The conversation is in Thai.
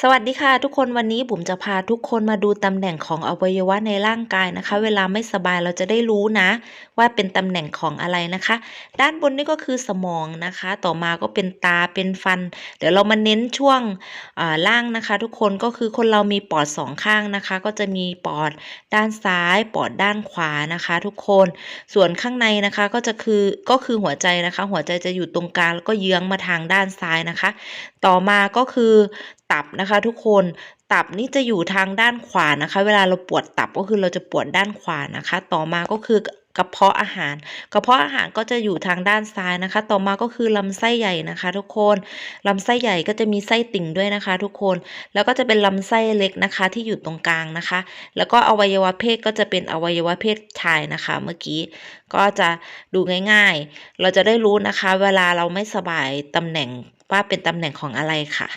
สวัสดีค่ะทุกคนวันนี้บุ๋มจะพาทุกคนมาดูตำแหน่งของอวัยวะในร่างกายนะคะ เวลาไม่สบายเราจะได้รู้นะ ว่าเป็นตำแหน่งของอะไรนะคะ ด้านบนนี่ก็คือสมองนะคะ ต่อมาก็เป็นตาเป็นฟัน เดี๋ยวเรามาเน้นช่วงอ่าล่างนะคะ ทุกคนก็คือคนเรามีปอดสองข้างนะคะ ก็จะมีปอดด้านซ้าย ปอดด้านขวานะคะ ทุกคนส่วนข้างในนะคะก็จะคือก็คือหัวใจนะคะ หัวใจจะอยู่ตรงกลางแล้วก็เยื้องมาทางด้านซ้ายนะคะ ต่อมาก็คือตับนะนะคะทุกคนตับนี่จะอยู่ทางด้านขวานะคะ เวลาเราปวดตับก็คือเราจะปวดด้านขวานะคะ ต่อมาก็คือกระเพาะอาหาร กระเพาะอาหารก็จะอยู่ทางด้านซ้ายนะคะ ต่อมาก็คือลำไส้ใหญ่นะคะ ทุกคนลำไส้ใหญ่ก็จะมีไส้ติ่งด้วยนะคะ ทุกคนแล้วก็จะเป็นลำไส้เล็กนะคะ ที่อยู่ตรงกลางนะคะ แล้วก็อวัยวะเพศก็จะเป็นอวัยวะเพศชายนะคะ เมื่อกี้ก็จะดูง่าย ๆ เราจะได้รู้นะคะ เวลาเราไม่สบายตำแหน่งว่าเป็นตำแหน่งของอะไรค่ะ